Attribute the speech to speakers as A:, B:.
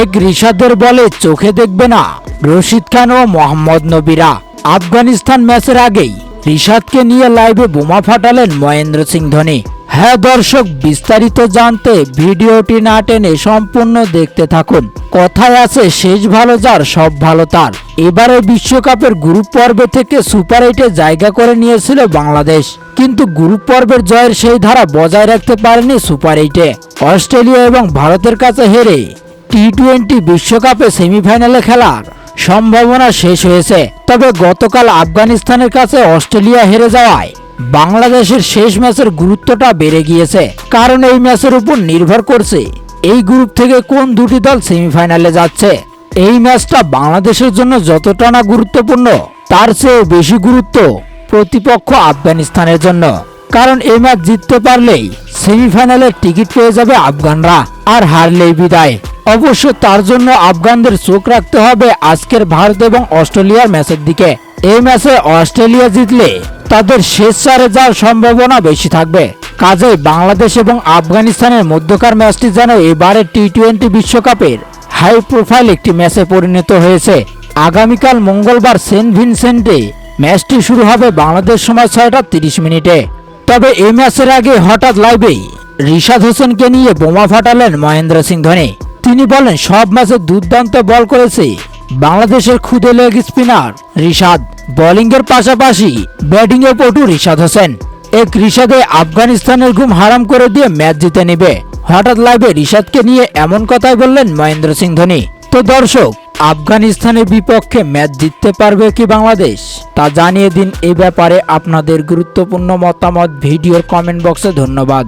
A: এক রিশাদের বলে চোখে দেখবে না। রশিদ খান ও মোহাম্মদ নবীরা আফগানিস্তান ম্যাচের আগেই রিশাদকে নিয়ে লাইভে বোমা ফাটালেন মহেন্দ্র সিং ধোনি। হ্যাঁ দর্শক, বিস্তারিত জানতে ভিডিওটি না টেনে সম্পূর্ণ দেখতে থাকুন। কথায় আছে, শেষ ভালো যার, সব ভালো তার। এবারে বিশ্বকাপের গ্রুপ পর্বে থেকে সুপার এইটে জায়গা করে নিয়েছিল বাংলাদেশ। কিন্তু গ্রুপ পর্বের জয়ের সেই ধারা বজায় রাখতে পারেনি সুপার এইটে। অস্ট্রেলিয়া এবং ভারতের কাছে হেরে টি টোয়েন্টি বিশ্বকাপে সেমিফাইনালে খেলার সম্ভাবনা শেষ হয়েছে। তবে গতকাল আফগানিস্তানের কাছে অস্ট্রেলিয়া হেরে যাওয়ায় বাংলাদেশের শেষ ম্যাচের গুরুত্বটা বেড়ে গিয়েছে। কারণ এই ম্যাচের উপর নির্ভর করছে এই গ্রুপ থেকে কোন দুটি দল সেমিফাইনালে যাচ্ছে। এই ম্যাচটা বাংলাদেশের জন্য যতটা না গুরুত্বপূর্ণ, তার চেয়ে বেশি গুরুত্ব প্রতিপক্ষ আফগানিস্তানের জন্য। কারণ এই ম্যাচ জিততে পারলেই সেমিফাইনালের টিকিট পেয়ে যাবে আফগানরা, আর হারলেই বিদায়। অবশ্য তার জন্য আফগানদের চোখ রাখতে হবে আজকের ভারত এবং অস্ট্রেলিয়ার ম্যাচের দিকে। এই ম্যাচে অস্ট্রেলিয়া জিতলে তাদের শেষ চারে যাওয়ার সম্ভাবনা বেশি থাকবে। কাজেই বাংলাদেশ এবং আফগানিস্তানের মধ্যকার ম্যাচটি যেন এবারের টি টোয়েন্টি বিশ্বকাপের হাই প্রোফাইল একটি ম্যাচে পরিণত হয়েছে। আগামীকাল মঙ্গলবার সেন্ট ভিনসেন্টে ম্যাচটি শুরু হবে বাংলাদেশ সময় ছয়টা তিরিশ মিনিটে। তবে এই ম্যাচের আগে হঠাৎ লাইভেই রিশাদ হোসেনকে নিয়ে বোমা ফাটালেন মহেন্দ্র সিং ধোনি। তিনি বলেন, সব ম্যাচে দুর্দান্ত বল করেছে বাংলাদেশের খুদে লেগ স্পিনার রিশাদ। বোলিংয়ের পাশাপাশি ব্যাটিংয়ে পটু রিশাদ হোসেন। এক রিশাদে আফগানিস্তানের ঘুম হারাম করে দিয়ে ম্যাচ জিতে নেবে। হঠাৎ লাইভে রিশাদকে নিয়ে এমন কথাই বললেন মহেন্দ্র সিং ধোনি। তো দর্শক, আফগানিস্তানের বিপক্ষে ম্যাচ জিততে পারবে কি বাংলাদেশ? তা জানিয়ে দিন এই ব্যাপারে আপনাদের গুরুত্বপূর্ণ মতামত। ভিডিওর কমেন্ট বক্সে ধন্যবাদ।